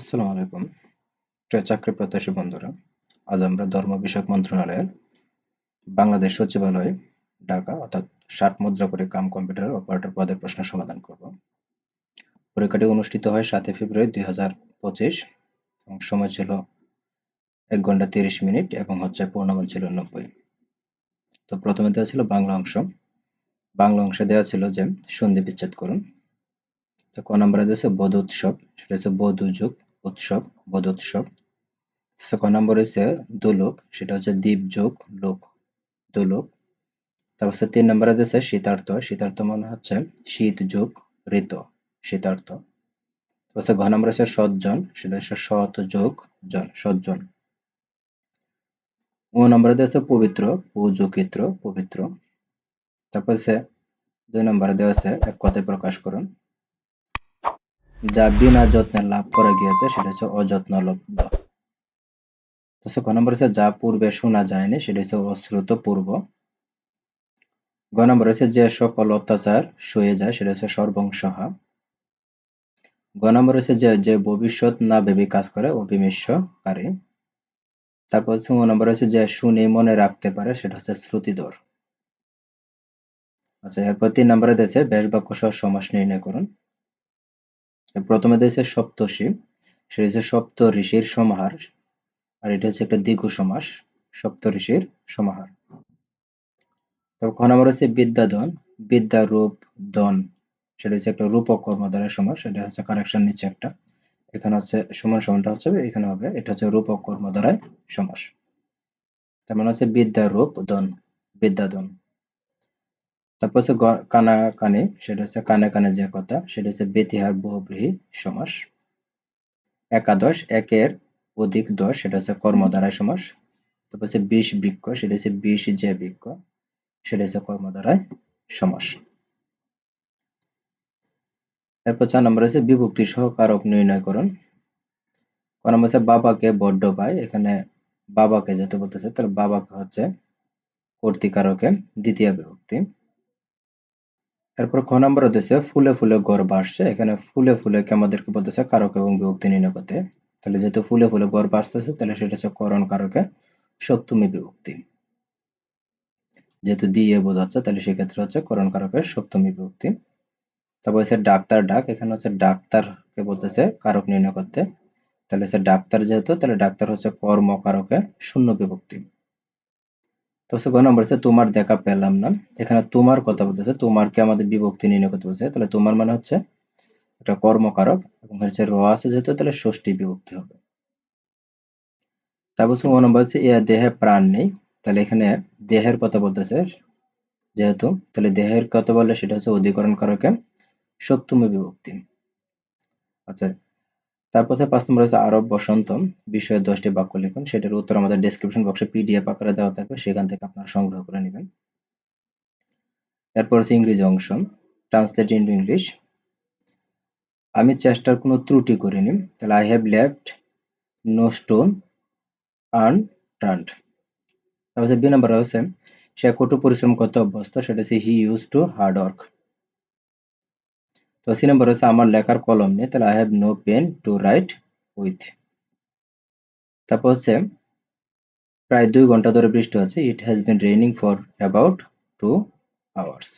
আসসালামু আলাইকুম। প্রিয় চাকরি প্রত্যাশী বন্ধুরা, আজ আমরা ধর্ম বিষয়ক মন্ত্রণালয়ের বাংলাদেশ সচিবালয়, ঢাকা, অর্থাৎ ষাট মুদ্রা করে কাম কম্পিউটার অপারেটর পদের প্রশ্ন সমাধান করব। পরীক্ষাটি অনুষ্ঠিত হয় সাতই ফেব্রুয়ারি দুই হাজার পঁচিশ এবং সময় ছিল এক ঘণ্টা তিরিশ মিনিট এবং হচ্ছে পূর্ণমান ছিল নব্বই। তো প্রথমে দেওয়া ছিল বাংলা অংশ। বাংলা অংশে দেওয়া ছিল যে সন্ধি বিচ্ছেদ করুন। তো ক নম্বরে দিয়েছে বোধ উৎসব, সেটা হচ্ছে বোধ যুগ। উৎসব বোধ উৎসব ক নম্বর হচ্ছে দোলক, সেটা হচ্ছে দ্বীপ, যোগ, লোক, দোলক। তারপর হচ্ছে তিন নম্বরে দিয়েছে শীতার্থ শীতার্থ মানে হচ্ছে শীত, যোগ, ঋত, শীতার্থ। হচ্ছে ঘ নম্বর হচ্ছে সৎজন সেটা হচ্ছে সৎ, যোগ, জন সৎজন ও নম্বরে দিয়েছে পবিত্র পূজকিত্র পবিত্র। তারপর হচ্ছে দুই নম্বরে দেওয়া আছে এক কথায় প্রকাশ করুন। যা বিনা যত্নে লাভ করা গিয়েছে, সেটা হচ্ছে অযত্ন লব্ধ। ক নম্বর হচ্ছে, যা পূর্বে শোনা যায়নি, সেটা হচ্ছে অশ্রুত পূর্ব গ নম্বর হচ্ছে, যে সকল অত্যাচার সয়ে যায়, সেটা হচ্ছে সর্বংসহা। গ নম্বর হচ্ছে, যে যে ভবিষ্যৎ না ভেবে কাজ করে অবিমিশ্বকারী তারপর হচ্ছে, গ নম্বর হচ্ছে, যে শুনে মনে রাখতে পারে, সেটা হচ্ছে শ্রুতিধর। আচ্ছা এরপর তিন নম্বরে দিয়েছে বেশ বাক্য সহ সমাস নির্ণয় করুন। প্রথমে দিয়েছে সপ্তষী সেটা হচ্ছে সপ্ত ঋষির সমাহার। আর এটা হচ্ছে একটা দীর্ঘ সমাস সপ্ত ঋষির সমাহার। তারপর খ নম্বর হচ্ছে বিদ্যাদন বিদ্যা রূপ দন সেটা হচ্ছে একটা রূপক কর্মধারের সমাস সেটা হচ্ছে কারেকশন নিচ্ছে একটা। এখানে হচ্ছে সমান সমানটা হচ্ছে এখানে হবে, এটা হচ্ছে রূপক কর্মধারায় সমাস। তার মানে হচ্ছে বিদ্যা রূপ দন বিদ্যাদন তারপর হচ্ছে কানা কানে, সেটা হচ্ছে কানে কানে যে কথা, সেটা হচ্ছে বেতিহার বহুব্রীহী সমাস। একাদশ, একের অধিক দশ, সেটা হচ্ছে কর্মধারায় সমাস। তারপর হচ্ছে বিষ বৃক্ষ, সেটা হচ্ছে বিষ যে বৃক্ষ, সেটা হচ্ছে কর্মধারায় সমাস। এরপর চার নম্বর হচ্ছে বিভক্তি সহ কারক নির্ণয় করুন ক নম্বর হচ্ছে বাবাকে বড্ড পায়, এখানে বাবাকে যেতে বলতেছে তার বাবাকে হচ্ছে কর্তিকারকে দ্বিতীয় বিভক্তি। এরপর খ নম্বর হচ্ছে ফুলে ফুলে গড় বাড়ছে। এখানে ফুলে ফুলে কে আমাদেরকে বলতেছে কারক এবং বিভক্তি নির্ণয় করতে তাহলে যেহেতু ফুলে ফুলে গড় বাড়তেছে, তাহলে সেটা হচ্ছে করণ কারকে, সপ্তমী বিভক্তি। যেহেতু দিয়ে বোঝাচ্ছে, তাহলে সেক্ষেত্রে হচ্ছে করণ কারকের সপ্তমী বিভক্তি। তারপর হচ্ছে ডাক্তার ডাক, এখানে হচ্ছে ডাক্তারকে বলতেছে কারক নির্ণয় করতে তাহলে হচ্ছে ডাক্তার যেহেতু, তাহলে ডাক্তার হচ্ছে কর্ম কারকে শূন্য বিভক্তি। তো হচ্ছে গ নম্বর হচ্ছে তোমার দেখা পেলাম না। এখানে তোমার কথা বলতেছে, তোমারকে আমাদের বিভক্তি নির্ণয় করতে বলছে। তাহলে তোমার মানে হচ্ছে একটা কর্মকারক এবং হচ্ছে র আছে যেহেতু, তাহলে ষষ্ঠী বিভক্তি হবে। তারপর গ নম্বর হচ্ছে এ দেহে প্রাণ নেই। তাহলে এখানে দেহের কথা বলতেছে যেহেতু, তাহলে দেহের কথা বললে সেটা হচ্ছে অধিকরণ কারকে সপ্তমী বিভক্তি। আচ্ছা তারপর পাঁচ নম্বর হচ্ছে আরব বসন্ত বিষয়ে দশটি বাক্য লিখুন, সেটার উত্তর আমাদের ডেসক্রিপশন বক্সে পিডিএফ আকারে দেওয়া থাকবে, সেখান থেকে আপনারা সংগ্রহ করে নেবেন। এরপর হচ্ছে ইংরেজি অংশ ট্রান্সলেট ইন ইংলিশ আমি চেষ্টার কোনো ত্রুটি করিনি, তাহলে I have left no stone unturned তারপর বি নাম্বার হচ্ছে, সে কঠোর পরিশ্রম করতে অভ্যস্ত, সেটা হচ্ছে he use to hard work তো সি নাম্বার হচ্ছে আমার লেখার কলম নেই তাহলে I have no pen to write with তারপর হচ্ছে, প্রায় দুই ঘণ্টা ধরে বৃষ্টি হচ্ছে it has been raining for about two hours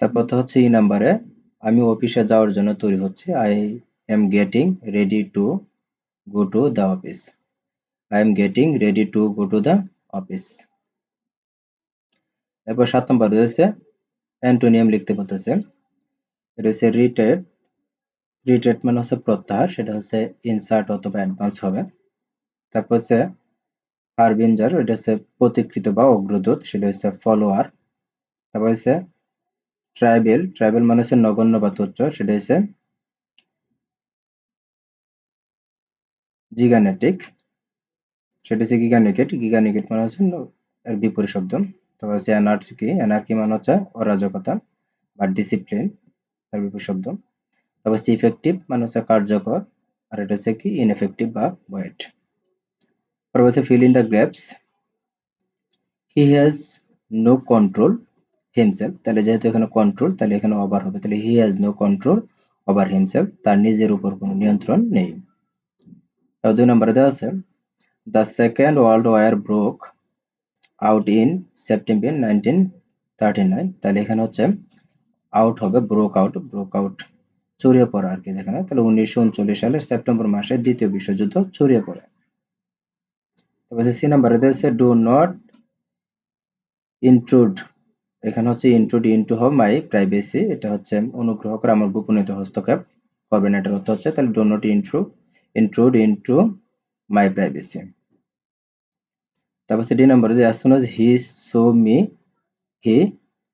তারপর তো হচ্ছে ই নাম্বারে, আমি অফিসে যাওয়ার জন্য তৈরি হচ্ছে I am getting ready to go to the office I am getting ready to go to the office এরপর সাত নম্বর রয়েছে অ্যান্টোনিয়াম লিখতে বলতেছে এটা হচ্ছে রিটেড রিটেড মানে হচ্ছে প্রত্যাহার, সেটা হচ্ছে ইনসার্ট অথবা অ্যাডভান্স হবে। তারপর হচ্ছে হারবিনজার এটা হচ্ছে প্রতিকৃত বা অগ্রদূত, সেটা হচ্ছে ফলোয়ার তারপর হচ্ছে ট্রাইবেল ট্রাইবেল মানে হচ্ছে নগণ্য বা তুচ্ছ, সেটা হচ্ছে জিগানেটিক সেটা হচ্ছে গিগানিকেট গিগানিকেট মানে হচ্ছে এর বিপরীত শব্দ। তারপর হচ্ছে অ্যানার্কি অ্যানার্কি মানে হচ্ছে অরাজকতা বা ডিসিপ্লিন তার শব্দ তারপর হচ্ছে ইফেক্টিভ মানে হচ্ছে কার্যকর আর এটা হচ্ছে কি? ইনএফেক্টিভ বা ওয়েট তারপর হচ্ছে fill in the grapes he has no control himself তাহলে যেহেতু এখানে কন্ট্রোল তাহলে এখানে ওভার হবে। তাহলে he has no control over himself তার নিজের উপর কোনো নিয়ন্ত্রণ নেই। দুই নম্বরে দেওয়া আছে the second world war broke out in September nineteen thirty nine তাহলে এখানে হচ্ছে আউট হবে ব্রোক আউট ব্রোক আউট ছড়িয়ে পড়া আর কি যেখানে। তাহলে উনিশশো উনচল্লিশ সালের সেপ্টেম্বর মাসে দ্বিতীয় বিশ্বযুদ্ধ ছড়িয়ে পড়ে। তবে সি নাম্বারে ডু নট ইন্ট্রুড এখানে হচ্ছে ইন্ট্রুড ইন্টু হবে মাই প্রাইভেসি এটা হচ্ছে অনুগ্রহ করে আমার গোপনীয়তা হস্তক্ষেপ। করবেন এটার অর্থ হচ্ছে, তাহলে do not intru intrude into my privacy তারপর ডি নাম্বার যে as soon as he saw me he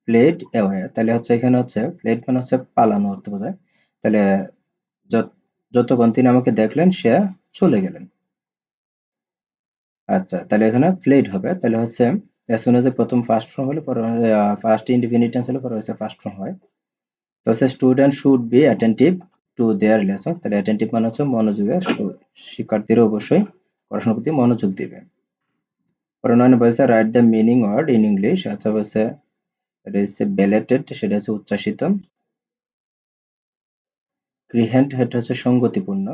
played away তাহলে হচ্ছে এখানে হচ্ছে প্লেড মানে হচ্ছে পালানো অর্থ বোঝায়। তাহলে যতক্ষণ তিনি আমাকে দেখলেন, সে চলে গেলেন। আচ্ছা তাহলে এখানে প্লেড হবে। তাহলে হচ্ছে অ্যাজ সুন এজ প্রথম ফার্স্ট ফর্ম হলে পরে ফার্স্ট ইন্ডিপেন্ডেন্ট টেন্স হলে পরে হচ্ছে ফার্স্ট ফর্ম হয়। তো হচ্ছে student should be attentive to their lesson তাহলে অ্যাটেন্টিভ মানে হচ্ছে মনোযোগের শিক্ষার্থীরা অবশ্যই পড়াশোনার প্রতি মনোযোগ দিবে। পরে নয় নম্বর হচ্ছে write the meaning word in English আচ্ছা হচ্ছে এটা হচ্ছে বেলেটেড সেটা হচ্ছে উচ্চাসিত। ক্রিহেন্ট সেটা হচ্ছে সঙ্গতিপূর্ণ।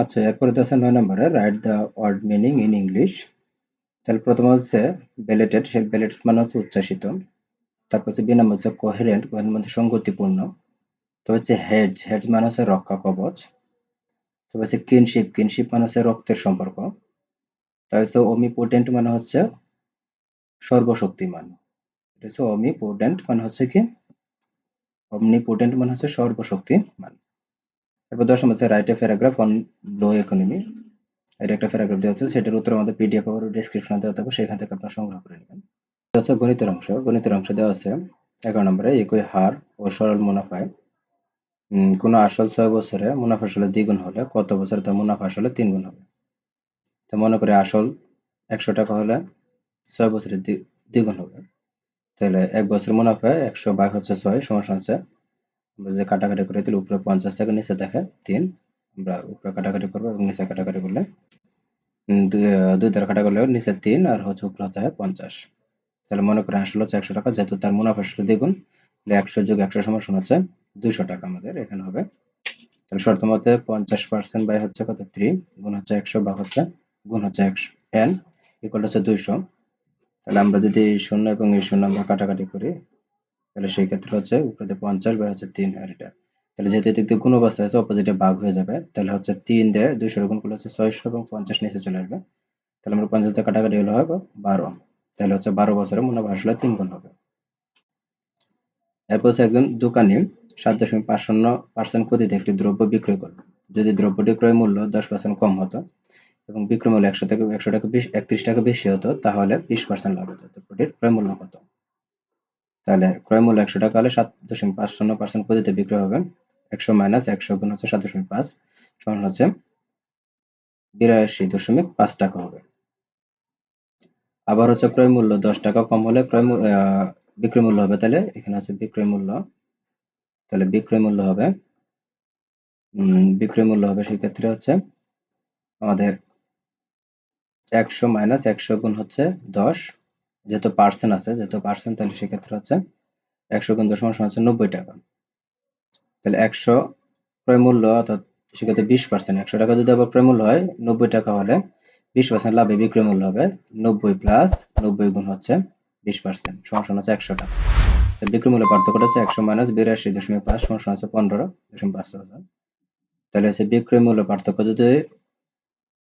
আচ্ছা এরপরে আছে নয় নম্বরে write the word meaning in English তাহলে প্রথম হচ্ছে বেলেটেড সেই বেলেটেড মানে হচ্ছে উচ্চাসিত তারপর হচ্ছে বি নাম্বার হচ্ছে কোহেরেন্ট কোহেরেন্ট মানে সঙ্গতিপূর্ণ। তো হচ্ছে হেডস হেডস মানে হচ্ছে রক্ষা কবচ। তো হচ্ছে কিনশিপ কিনশিপ মানে হচ্ছে রক্তের সম্পর্ক। তাই হচ্ছে অমিপোটেন্ট মানে হচ্ছে সর্বশক্তিমান। এটা হচ্ছে অমিপোটেন্ট মানে হচ্ছে কি? অমনিপোটেন্ট মানে হচ্ছে সর্বশক্তিমান। তারপর দশ নম্বর write a paragraph on low economy এটা একটা প্যারাগ্রাফ দেওয়া আছে সেটার উত্তর আমাদের পিডিএফ আবার ডিসক্রিপশনে দেওয়া থাকবে, সেখান থেকে আপনারা সংগ্রহ করে নেবেন। আছে গণিতের অংশ। গণিতের অংশ দেওয়া আছে এগারো নম্বরে, একই হার ও সরল মুনাফায়। কোনো আসল ছয় বছরে মুনাফা আসলে দ্বিগুণ হলে, কত বছরে তার মুনাফা আসলে তিন গুণ হবে? তো মনে করি আসল একশো টাকা হলে ছয় বছরে দ্বিগুণ হবে। তাহলে এক বছর মুনাফা একশো ভাগ হচ্ছে ছয় সমস্যা হচ্ছে আমরা যদি কাটাকাটি করে তাহলে উপরে পঞ্চাশ থেকে, নিচে দেখে তিন। আমরা উপরে কাটাকাটি করব এবং নিচে কাটাকাটি করলে দুই দ্বারা কাটা করলে নিচে তিন আর হচ্ছে উপরে হতে হয় পঞ্চাশ। তাহলে মনে করে আসলে হচ্ছে একশো টাকা, যেহেতু তার মুনাফা আসলে দ্বিগুণ, তাহলে একশো যোগ একশো সমান হচ্ছে দুইশো টাকা আমাদের এখানে হবে। তাহলে শর্ত মতে পঞ্চাশ পার্সেন্ট বাই হচ্ছে কত? থ্রি গুণ হচ্ছে একশো, বা হচ্ছে গুণ হচ্ছে একশো এন ইকুয়াল হচ্ছে দুইশো। তাহলে আমরা যদি শূন্য এবং এই শূন্য আমরা কাটাকাটি করি তাহলে সেই ক্ষেত্রে হচ্ছে উপরে পঞ্চাশ বা হচ্ছে তিন আর এটা। তাহলে যেহেতু এদিক গুণ অবস্থা আছে অপোজিটে ভাগ হয়ে যাবে, তাহলে হচ্ছে তিন দিয়ে দুইশো গুণ করলে হচ্ছে ছয়শো এবং পঞ্চাশ নিচে চলে আসবে। তাহলে আমরা পঞ্চাশ দিয়ে কাটাকাটি হলে হবে বারো। তাহলে হচ্ছে বারো বছরে মুনাফা আসলে তিন গুণ হবে। এরপর হচ্ছে একজন দোকানি সাত দশমিক পাঁচ শূন্য পার্সেন্ট ক্ষতিতে একটি দ্রব্য বিক্রয় করল। যদি দ্রব্যটি ক্রয় মূল্য দশ পার্সেন্ট কম হতো এবং বিক্রয় মূল্য একশো থেকে, একশো টাকা বিশ, একত্রিশ টাকা বেশি হতো, তাহলে বিশ পার্সেন্ট লাভ হতো। দ্রব্যটির ক্রয় মূল্য কত? তাহলে ক্রয় মূল্য একশো টাকা হলে সাত দশমিক পাঁচ শূন্য পার্সেন্ট ক্ষতিতে বিক্রয় হবে। একশো মাইনাস একশো গুণ হচ্ছে সাত দশমিক পাঁচ, সমান হচ্ছে বিরাশি দশমিক পাঁচ টাকা হবে। আবার হচ্ছে ক্রয় মূল্য দশ টাকা কম হলে ক্রয় বিক্রয় মূল্য হবে তাহলে এখানে হচ্ছে বিক্রয় মূল্য, তাহলে বিক্রয় মূল্য হবে বিক্রয় মূল্য হবে সেক্ষেত্রে হচ্ছে আমাদের একশো মাইনাস একশো গুণ হচ্ছে দশ যেহেতু পার্সেন্ট আছে, যেহেতু পার্সেন্ট তাহলে সেক্ষেত্রে হচ্ছে একশো গুণ দশ সমান হচ্ছে নব্বই টাকা। তাহলে একশো ক্রয় মূল্য অর্থাৎ সেক্ষেত্রে বিশ পার্সেন্ট একশো টাকা যদি আবার ক্রয় মূল্য হয়, নব্বই টাকা হলে বিশ পার্সেন্ট লাভে বিক্রয় মূল্য হবে নব্বই প্লাস নব্বই গুণ হচ্ছে বিশ পার্সেন্ট সমান হচ্ছে একশো টাকা। বিক্রয় মূল্য পার্থক্যটা হচ্ছে একশো মাইনাস বিরাশি দশমিক পাঁচ সমান হচ্ছে পনেরো দশমিক পাঁচ হাজার তাহলে হচ্ছে বিক্রয় মূল্য পার্থক্য যদি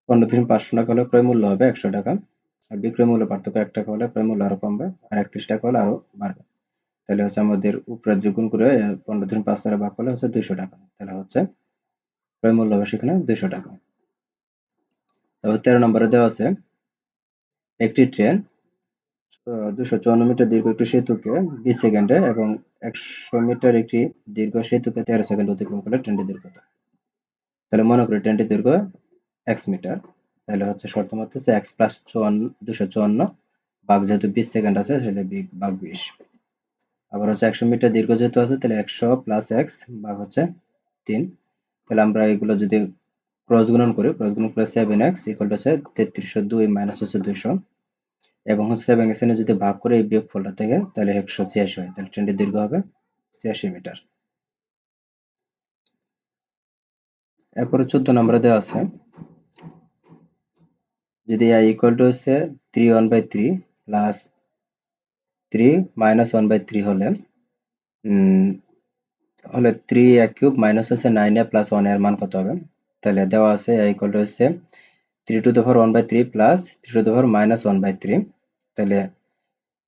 পনেরো দশমিক পাঁচশো টাকা হলে ক্রয় মূল্য হবে একশো টাকা আর বিক্রয় মূল্য পার্থক্য এক টাকা হলে ক্রয় মূল্য আরও কমবে, আর একত্রিশ টাকা হলে আরও বাড়বে। তাহলে হচ্ছে আমাদের উপরে যোগুণ করে পনেরো দিন পাঁচ হাজার ভাগ করলে হচ্ছে দুইশো টাকা। তাহলে হচ্ছে ক্রয় মূল্য হবে সেখানে দুইশো টাকা। তারপর তেরো নম্বরে দেওয়া আছে, একটি ট্রেন দুশো চুয়ান্ন মিটার দীর্ঘ একটি সেতুকে বিশ সেকেন্ডে এবং একশো মিটার একটি দীর্ঘ সেতুকে তেরো সেকেন্ড অতিক্রম করলে ট্রেনটি দীর্ঘতা। তাহলে মনে করি ট্রেনটি দীর্ঘ এক্স মিটার। তাহলে হচ্ছে শর্ত মতো হচ্ছে এক্স প্লাস চুয়ান্ন, দুশো চুয়ান্ন বাঘ যেহেতু বিশ সেকেন্ড আছে, সেটা বাঘ বিশ। আবার হচ্ছে একশো মিটার দীর্ঘ যেহেতু আছে, তাহলে একশো প্লাস এক্স ভাগ হচ্ছে তিন। তাহলে আমরা এগুলো যদি ক্রস গুণন করি ক্রস গুণন করলে সেভেন এক্স ইকুয়াল টু হচ্ছে তেত্রিশশো দুই মাইনাস হচ্ছে দুইশো। এবং হচ্ছে সেভেন এক্স যদি ভাগ করে এই বিয়োগ ফলটা থেকে, তাহলে একশো ছিয়াশি হয়। তাহলে ট্রেনটি দীর্ঘ হবে ছিয়াশি মিটার। এরপরে চোদ্দ নম্বরে দেওয়া আছে যদি আই ইকুয়াল টু হচ্ছে three one by three plus three minus one by three হলে হলে থ্রি এ কিউব মাইনাস হচ্ছে নাইন এ প্লাস ওয়ানের মান কত হবে? তাহলে দেওয়া আছে আই ইকুয়াল টু হচ্ছে three to power one by three plus three to power minus one by three তাহলে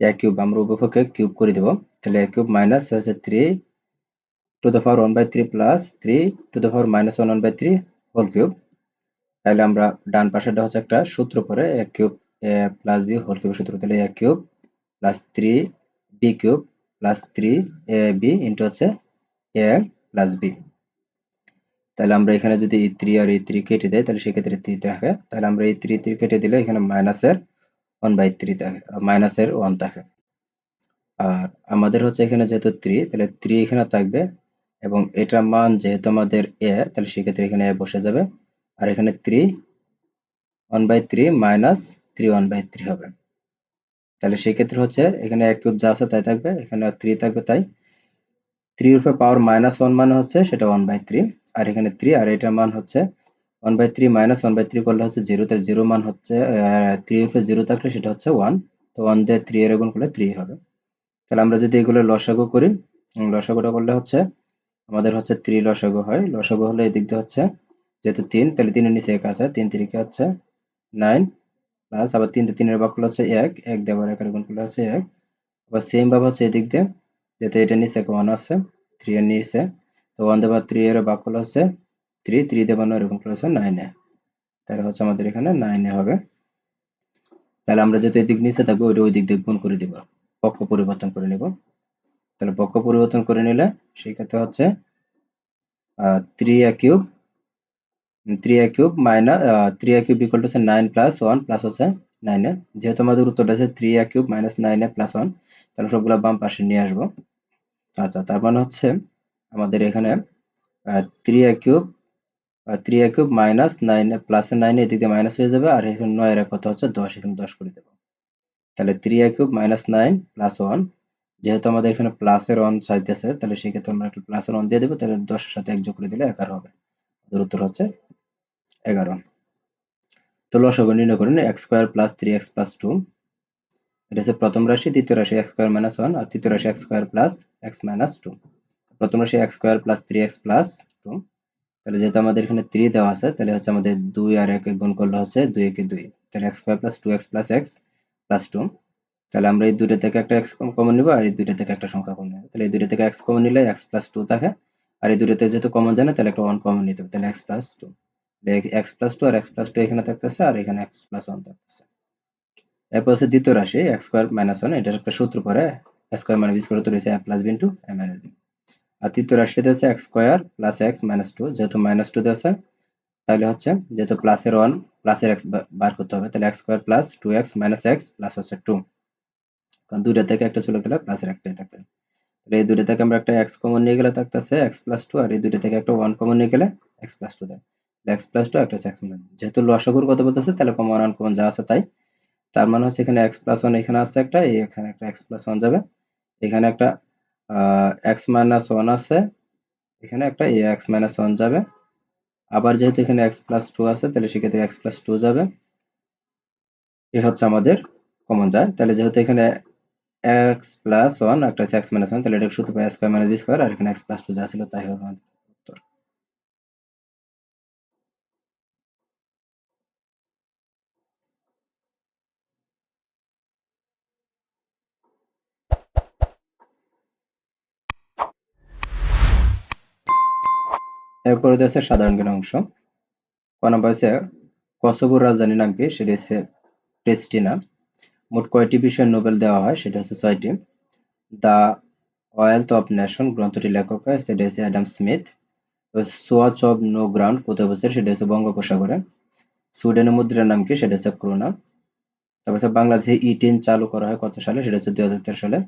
এ কিউব আমরা উভয়পক্ষে কিউব করে দেব। তাহলে এ কিউব মাইনাস হচ্ছে three to the power one by three plus three to power minus one one by three whole cube তাহলে আমরা ডান পাশেটা হচ্ছে একটা সূত্র পরে a cube a plus b whole কিউবের সূত্র। তাহলে a cube plus three b cube plus three a b into হচ্ছে এ প্লাস বি তাহলে আমরা এখানে যদি এই থ্রি আর এই থ্রি কেটে দেয় তাহলে সেক্ষেত্রে থ্রি থাকে। তাহলে আমরা এই থ্রি থ্রি কেটে দিলে এখানে মাইনাসের ওয়ান বাই থ্রি থাকে মাইনাসের ওয়ান থাকে। আর আমাদের হচ্ছে এখানে যেহেতু থ্রি তাহলে থ্রি এখানে থাকবে এবং এটার মান যেহেতু আমাদের এ তাহলে সেক্ষেত্রে এখানে এ বসে যাবে। আর এখানে three one by three minus three one by three হবে। তাহলে সেক্ষেত্রে হচ্ছে এখানে এক কিউব যা আছে তাই থাকবে, এখানে থ্রি থাকবে তাই। থ্রি উপরে পাওয়ার মাইনাস ওয়ান মানে হচ্ছে সেটা ওয়ান বাই থ্রি আর এখানে থ্রি আর এটার মান হচ্ছে one by three minus one by three করলে হচ্ছে জিরো তার জিরো মান হচ্ছে থ্রি উপরে জিরো থাকলে সেটা হচ্ছে ওয়ান তো ওয়ান দিয়ে থ্রি এর গুণ করলে থ্রি হবে। তাহলে আমরা যদি এগুলো লসাগু করি লসাগুটা করলে হচ্ছে আমাদের হচ্ছে থ্রি লসাগু হয়। লসাগু হলে এদিক দিয়ে হচ্ছে যেহেতু তিন, তাহলে তিনের নিচে এক আছে, তিন তিরিকে হচ্ছে নাইন প্লাস আবার তিনটে তিনের করলে হচ্ছে এক এক দেওয়ার একের গুণ করলে হচ্ছে এক। আবার সেম ভাবে হচ্ছে এদিক দিয়ে, যেহেতু এটা নিচে ওয়ান আছে থ্রি এর নিচে, তো ওয়ান দেবার থ্রি এর করলে হচ্ছে থ্রি থ্রি দেবার এরকম করলে হচ্ছে নাইনে তাহলে হচ্ছে আমাদের এখানে নাইনে হবে। তাহলে আমরা যেহেতু এদিক নিচে থাকব, ওইটা ওই দিক দিয়ে গুণ করে দিব পক্ষ পরিবর্তন করে নেব। তাহলে পক্ষ পরিবর্তন করে নিলে, সেই ক্ষেত্রে হচ্ছে three a cube three a cube minus three a cube equal to হচ্ছে নাইন প্লাস ওয়ান প্লাস হচ্ছে নাইনে যেহেতু আমাদের উত্তরটা আছে three a cube minus nine a plus one তাহলে সবগুলো বাম পাশে নিয়ে আসব। আচ্ছা তার মানে হচ্ছে আমাদের এখানে three a cube three a cube minus nine plus nine এদিকে মাইনাস হয়ে যাবে, আর এখানে নয়ের কত হচ্ছে দশ, এখানে দশ করে দেবো। তাহলে three a cube minus nine plus one যেহেতু আমাদের এখানে প্লাসের ওয়ান চাইতেছে, তাহলে সেক্ষেত্রে আমরা একটা ওয়ান দিয়ে দেবো, তাহলে দশের সাথে এক যোগ করে দিলে এগারো হবে। উত্তর হচ্ছে এগারো। তো লসাগু নির্ণয় করুন, x square plus three x plus two. এটা হচ্ছে প্রথম রাশি, দ্বিতীয় রাশি এক্স স্কোয়ার মাইনাস ওয়ান আর তৃতীয় রাশি x square plus x minus two. প্রথম রাশি x square plus three x plus two. তাহলে যেহেতু আমাদের এখানে থ্রি দেওয়া আছে, তাহলে হচ্ছে আমাদের দুই আর এক গুণ করলে হচ্ছে দুই একে দুই। তাহলে x square plus two x plus x plus two. তাহলে আমরা এই দুটো থেকে একটা এক্স কমন নিব আর এই দুইটা থেকে একটা সংখ্যা কমন নেব। তাহলে এই দুইটা থেকে এক্স কমন নিলে এক্স প্লাস টু থাকে। আর এই দুটোতে যেহেতু কমন জানে তাহলে একটা ওয়ান কমন নিতে হবে। তাহলে x plus two. X plus two আর এক্স প্লাস টু এখানে থাকতেছে আর এখানে এক্স প্লাস ওয়ান থাকতেছে। এরপর হচ্ছে দ্বিতীয় রাশি এক্স স্কোয়ার মাইনাস ওয়ান এটার একটা সূত্র পরে স্কোয়ার মানে স্কোয়ার তো রয়েছে a plus b into a minus b আর তৃতীয় রাশিতে হচ্ছে x square plus x minus two যেহেতু মাইনাস টু আছে, তাহলে হচ্ছে যেহেতু প্লাসের ওয়ান প্লাসের এক্স বার করতে হবে, তাহলে x square plus two x minus x plus হচ্ছে টু কারণ দুইটা থেকে একটা চলে গেলে প্লাসের একটাই থাকবে। তাহলে এই দুইটা থেকে আমরা একটা এক্স কমন নিয়ে গেলে থাকতেছে এক্স প্লাস টু আর এই দুইটা থেকে একটা ওয়ান কমন নিয়ে গেলে এক্স প্লাস টু দেয়। এক্স প্লাস টু একটা এক্স মাইনাস যেহেতু লসাগুর কথা বলতেছে, তাহলে কমন ওয়ান কমন যা আছে তাই। তার মানে হচ্ছে এখানে এক্স প্লাস ওয়ান এখানে আছে একটা এখানে একটা এক্স প্লাস ওয়ান যাবে। এখানে একটা এক্স মাইনাস ওয়ান আছে। এখানে একটা এ এক্স মাইনাস ওয়ান যাবে। আবার যেহেতু এখানে এক্স প্লাস টু আছে, তাহলে সেক্ষেত্রে এক্স প্লাস টু যাবে। এ হচ্ছে আমাদের কমন যায়। তাহলে যেহেতু এখানে এক্স প্লাস ওয়ান একটা হচ্ছে এক্স মাইনাস ওয়ান তাহলে এটা শুধু স্কোয়ার মাইনাস বি স্কোয়ার আর এখানে এক্স প্লাস টু যা ছিল তাই হবে আমাদের। এরপরে হচ্ছে সাধারণ জ্ঞান অংশ। ক নম্বর হচ্ছে কসোভোর রাজধানীর নাম কি? সেটা হচ্ছে প্রেস্টিনা। মোট কয়টি বিষয়ে নোবেল দেওয়া হয়? সেটা হচ্ছে ছয়টি। দ্য ওয়েলথ অফ নেশন গ্রন্থটির লেখক হয় সেটা হচ্ছে Adam Smith. Swatch of no ground কোথায় অবস্থিত? সেটা হচ্ছে বঙ্গোপসাগরে। সুইডেনের মুদ্রার নাম কি? সেটা হচ্ছে ক্রোনা। তারপর হচ্ছে বাংলাদেশে ই টেন চালু করা হয় কত সালে? সেটা হচ্ছে দুই হাজার তেরো সালে।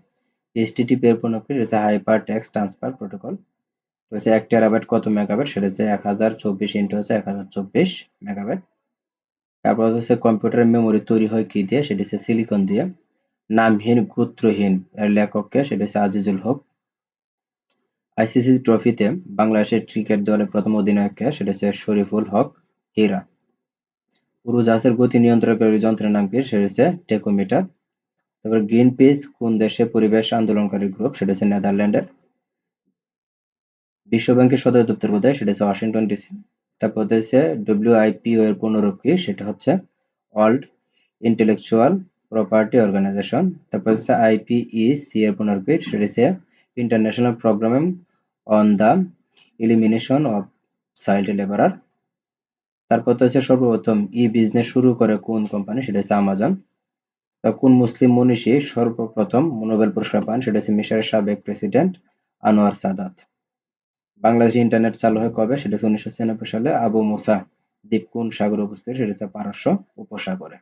এইচটিটিপি এর প্রণব কি? হচ্ছে হাইপার টেক্সট ট্রান্সফার প্রোটোকল। হচ্ছে এক টেরাবাইট কত মেগাবাইট সেটা হচ্ছে এক হাজার চব্বিশ ইন্টু হচ্ছে এক হাজার চব্বিশ মেগাবাইট তারপর হচ্ছে কম্পিউটারের মেমোরি তৈরি হয় কি দিয়ে? সেটা হচ্ছে সিলিকন দিয়ে। নামহীন গোত্রহীন এর লেখককে সেটা হচ্ছে আজিজুল হক। আইসিসি ট্রফিতে বাংলাদেশের ক্রিকেট দলের প্রথম অধিনায়ককে সেটা হচ্ছে শরীফুল হক, হীরা। উড়োজাহাজের গতি নিয়ন্ত্রণকারী যন্ত্রের নাম কি? সেটা হচ্ছে টেকোমিটার। তারপর গ্রিন পিস কোন দেশে পরিবেশ আন্দোলনকারী গ্রুপ সেটা হচ্ছে নেদারল্যান্ডের। বিশ্ব ব্যাংকের সদর দপ্তর কোথায়? সেটা হচ্ছে ওয়াশিংটন ডিসি। তারপর হচ্ছে ডব্লিউআইপিও এর পুনরূপ কি? সেটা হচ্ছে ওয়ার্ল্ড ইন্টেলেকচুয়াল প্রপার্টি অর্গানাইজেশন তারপর হচ্ছে আইপিইসি এর পুনরূপ কি? সেটা হচ্ছে international program on the elimination of child labourer তারপর তো হচ্ছে সর্বপ্রথম ই বিজনেস শুরু করে কোন কোম্পানি সেটা হচ্ছে আমাজন কোন মুসলিম মনীষী সর্বপ্রথম নোবেল পুরস্কার পান? সেটা হচ্ছে মিশরের সাবেক প্রেসিডেন্ট আনোয়ার সাদাত। বাংলাদেশে ইন্টারনেট চালু হয় কবে? সেটা হচ্ছে উনিশশো ছিয়ানব্বই সালে আবু মুসা দ্বীপ কোন সাগরে অবস্থিত, সেটা হচ্ছে পারস্য উপসাগরে।